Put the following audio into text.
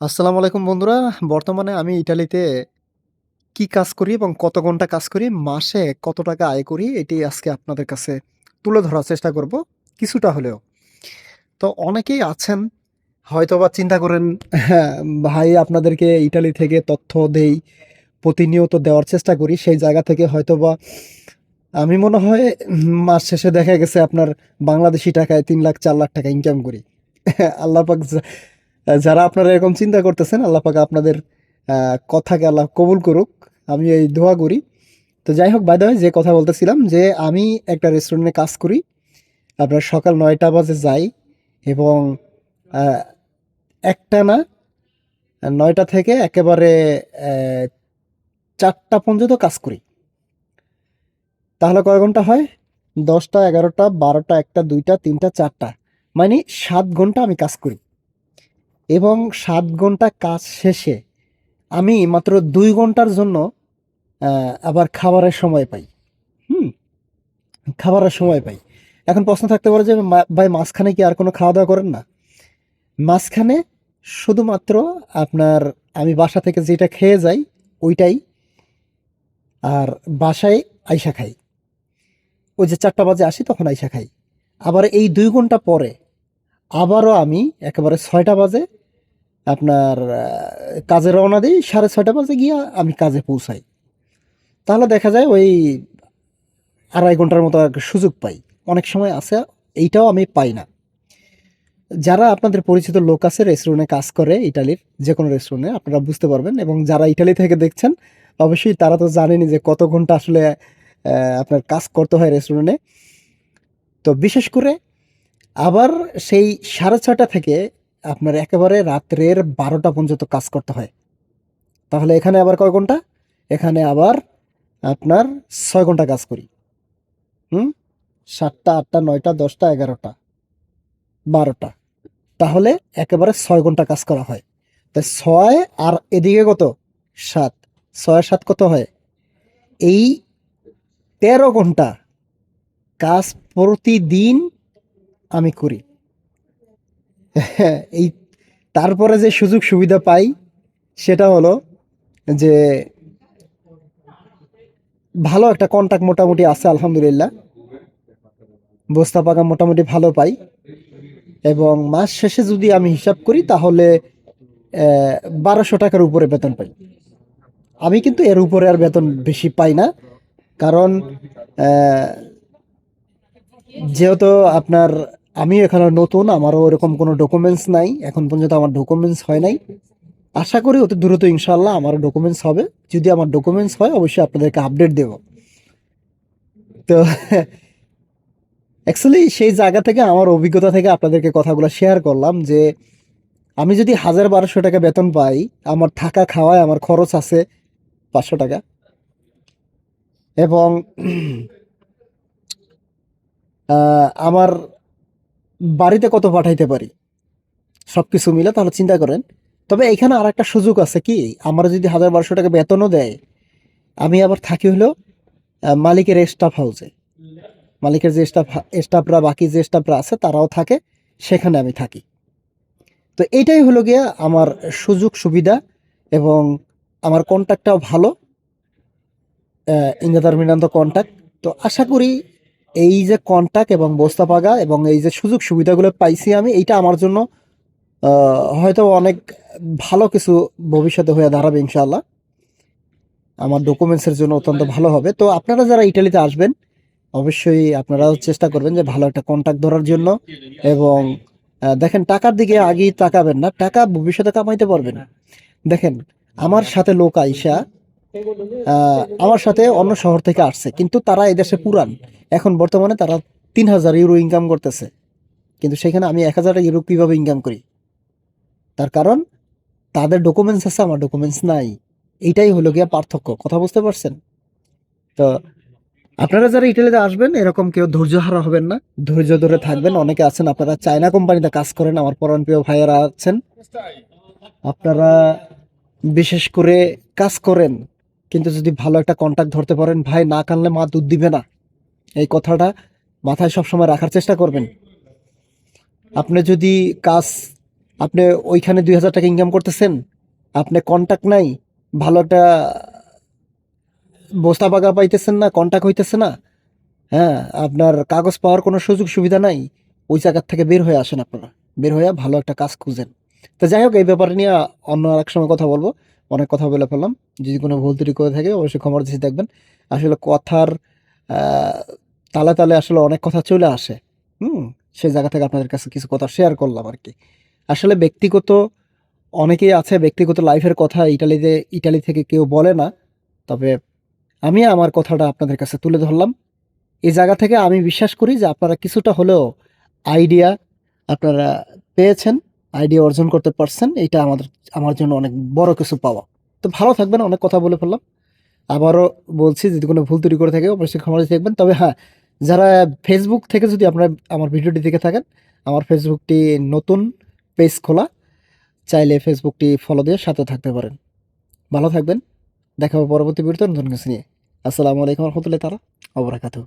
আসসালামু আলাইকুম বন্ধুরা। বর্তমানে আমি ইটালিতে কি কাজ করি এবং কত ঘণ্টা কাজ করি, মাসে কত টাকা আয় করি, এটি আজকে আপনাদের কাছে তুলে ধরার চেষ্টা করব, কিছুটা হলেও। তো অনেকেই আছেন হয়তো বা চিন্তা করেন হ্যাঁ, ভাই আপনাদেরকে ইটালি থেকে তথ্য দেই, প্রতিনিয়ত দেওয়ার চেষ্টা করি। সেই জায়গা থেকে হয়তোবা আমি মনে হয় মাস শেষে দেখা গেছে আপনার বাংলাদেশি টাকায় তিন লাখ চার লাখ টাকা ইনকাম করি। আল্লাহ যারা আপনারা এরকম চিন্তা করতেছেন আল্লাহ পাক আপনাদের কথাকে আল্লাহ কবুল করুক। আমি এই দোয়া করি। তো যাই হোক ওয়ে যে কথা বলতেছিলাম যে আমি একটা রেস্টুরেন্টে কাজ করি। আপনার সকাল নয়টা বাজে যাই এবং একটা না নয়টা থেকে একেবারে চারটা পর্যন্ত কাজ করি। তাহলে কয় ঘণ্টা হয়? ১০ টা, ১১ টা, ১২ টা, ১ টা, ২ টা, ৩ টা, ৪ টা। মানে সাত ঘণ্টা আমি কাজ করি। এবং সাত ঘণ্টা কাজ শেষে আমি মাত্র দুই ঘণ্টার জন্য আবার খাবারের সময় পাই। হুম? খাবারের সময় পাই। এখন প্রশ্ন থাকতে পারে যে ভাই, মাঝখানে কি আর কোনো খাওয়া-দাওয়া করেন না? মাঝখানে শুধুমাত্র আপনার আমি বাসা থেকে যেটা খেয়ে যাই, ওইটাই আর বাসায় আইসা খাই। ওই যে চারটা বাজে আসি, তখন আইসা খাই। আবার এই দুই ঘণ্টা পরে আবারও আমি একেবারে ছয়টা বাজে আপনার কাজে রওনা দেই। ৬:৩০ টা বাজে গিয়া আমি কাজে পৌঁছাই। তাহলে দেখা যায় ওই ২.৫ ঘণ্টার মতো সুযোগ পাই। অনেক সময় আছে, এইটাও আমি পাই না। যারা আপনাদের পরিচিত লোক আছে রেস্টুরেন্টে কাজ করে, ইটালির যে কোনো রেস্টুরেন্টে আপনারা বুঝতে পারবেন এবং যারা ইটালি থেকে দেখছেন, অবশ্যই তারা তো জানেনই যে কত ঘণ্টা আসলে আপনার কাজ করতে হয় রেস্টুরেন্টে। তো বিশেষ করে আবার সেই সাড়ে ছটা থেকে আপনার একেবারে রাত্রের বারোটা পর্যন্ত কাজ করতে হয়। তাহলে এখানে আবার কয় ঘণ্টা? এখানে আবার আপনার ছয় ঘণ্টা কাজ করি। হুম? ৭ টা, ৮ টা, ৯ টা, ১০ টা, ১১ টা, ১২ টা। তাহলে একেবারে ছয় ঘণ্টা কাজ করা হয়। তো ছয় আর এদিকে কত? সাত ছয় সাত কত হয়? এই ১৩ ঘণ্টা কাজ প্রতিদিন আমি করি। এই তারপরে যে সুযোগ সুবিধা পাই, সেটা হলো যে ভালো একটা কন্ট্রাক্ট মোটামুটি আছে, আলহামদুলিল্লাহ। বস্তা পাকা মোটামুটি ভালো পাই। এবং মাস শেষে যদি আমি হিসাব করি, তাহলে বারোশো টাকার উপরে বেতন পাই। আমি কিন্তু এর উপরে আর বেতন বেশি পাই না। কারণ যেহেতু আপনার আমি এখানে নতুন আমারও ওরকম কোনো ডকুমেন্টস নাই। এখন পর্যন্ত আমার ডকুমেন্টস হয় নাই। আশা করি অতি দ্রুত ইনশাল্লাহ আমারও ডকুমেন্টস হবে। যদি আমার ডকুমেন্টস হয় অবশ্যই আপনাদেরকে আপডেট দেব। তো অ্যাকচুয়ালি সেই জায়গা থেকে আমার অভিজ্ঞতা থেকে আপনাদেরকে কথাগুলো শেয়ার করলাম যে আমি যদি হাজার বারোশো টাকা বেতন পাই, আমার থাকা খাওয়ায় আমার খরচ আছে ৳৫০০ এবং আমার বাড়িতে কত পাঠাইতে পারি? সব কিছু মিলে তাহলে চিন্তা করেন। তবে এইখানে আরেকটা সুযোগ আছে কি? আমারে যদি ৳১,০০০-১,২০০ বেতনও দেয়, আমি আবার থাকি হইল আ মালিকের স্টাফ হাউসে। মালিকের যে স্টাফ স্টাফরা বাকি যে স্টাফরা আছে তারাও থাকে, সেখানে আমি থাকি। তো এইটাই হলো গিয়া আমার সুযোগ সুবিধা এবং আমার কন্ট্রাক্টটাও ভালো। অ্যা ইনদেটারমিনাতো কন্ট্রাক্ট। তো আশা করি এই যে কন্ট্যাক্ট এবং বস্তা পাকা এবং এই যে সুযোগ সুবিধাগুলো পাইছি আমি, এইটা আমার জন্য হয়তো অনেক ভালো কিছু ভবিষ্যতে হয়ে দাঁড়াবে ইনশাআল্লাহ। আমার ডকুমেন্টসের জন্য অত্যন্ত ভালো হবে। তো আপনারা যারা ইটালিতে আসবেন, অবশ্যই আপনারাও চেষ্টা করবেন যে ভালো একটা কন্ট্রাক্ট ধরার জন্য এবং দেখেন টাকার দিকে আগেই তাকাবেন না। টাকা ভবিষ্যতে কামাইতে পারবেন। দেখেন, আমার সাথে লোক আইসা আমার সাথে অন্য শহর থেকে আসছে। কিন্তু তারা এদেশে পুরান। এখন বর্তমানে তারা €৩,০০০ ইনকাম করতেছে। কিন্তু সেখানে আমি €১,০০০ কীভাবে ইনকাম করি? তার কারণ তাদের ডকুমেন্টস আছে, আমার ডকুমেন্টস নাই। এইটাই হলো গিয়া পার্থক্য। কথা বুঝতে পারছেন? তো আপনারা যারা ইটালিতে আসবেন এরকম কেউ ধৈর্যহারা হবেন না। ধৈর্য ধরে থাকবেন। অনেকে আছেন আপনারা চায়না কোম্পানিতে কাজ করেন আমার পরাণপ্রিয় ভাইয়েরা আছেন। আপনারা বিশেষ করে কাজ করেন। কিন্তু যদি ভালো একটা কন্ট্রাক্ট ধরতে পারেন, ভাই না কানলে মা দুধ দিবে না। এই কথাটা মাথায় সবসময় রাখার চেষ্টা করবেন। আপনি যদি কাজ আপনি ওইখানে দুই হাজার টাকা ইনকাম করতেছেন আপনি কন্টাক্ট নাই ভালো একটা বস্তা বাগা পাইতেছেন না কন্টাক্ট হইতেছে না হ্যাঁ আপনার কাগজ পাওয়ার কোনো সুযোগ সুবিধা নাই ওই জায়গার থেকে বের হয়ে আসেন আপনারা বের হয়ে ভালো একটা কাজ খুঁজেন তো যাই হোক, এই ব্যাপারে নিয়ে অন্য এক সময় কথা বলব। অনেক কথা বলে ফেললাম। যদি কোনো ভুল ত্রুটি করে থাকে, অবশ্যই ক্ষমার দৃষ্টি দেখবেন। আসলে কথার তালে তালে আসলে অনেক কথা চলে আসে। হুম সেই জায়গা থেকে আপনাদের কাছে কিছু কথা শেয়ার করলাম আর কি আসলে ব্যক্তিগত, অনেকেই আছে ব্যক্তিগত লাইফের কথা ইটালিতে, ইটালি থেকে কেউ বলে না। তবে আমি আমার কথাটা আপনাদের কাছে তুলে ধরলাম। এই জায়গা থেকে আমি বিশ্বাস করি যে আপনারা কিছুটা হলেও আইডিয়া আপনারা পেয়েছেন। আইডিয়া অর্জন করতে পারছেন, এটা আমাদের, আমার জন্য অনেক বড় কিছু পাওয়া। তো ভালো থাকবেন, অনেক কথা বলে ফেললাম। আবারও বলছি, যদি কোনো ভুল তৈরি করে থাকে, অবশ্যই ক্ষমা দেখবেন। তবে হ্যাঁ যারা ফেসবুক থেকে যদি আপনারা আমার ভিডিওটি দেখে থাকেন, আমার ফেসবুকটি নতুন পেজ খোলা, চাইলে ফেসবুকটি ফলো দিয়ে সাথে থাকতে পারেন। ভালো থাকবেন, দেখা হবে পরবর্তী ভিডিওতে নতুন কিছু নিয়ে। আসসালামু আলাইকুম রহমতুল্লাহ তারা অবরাকাতু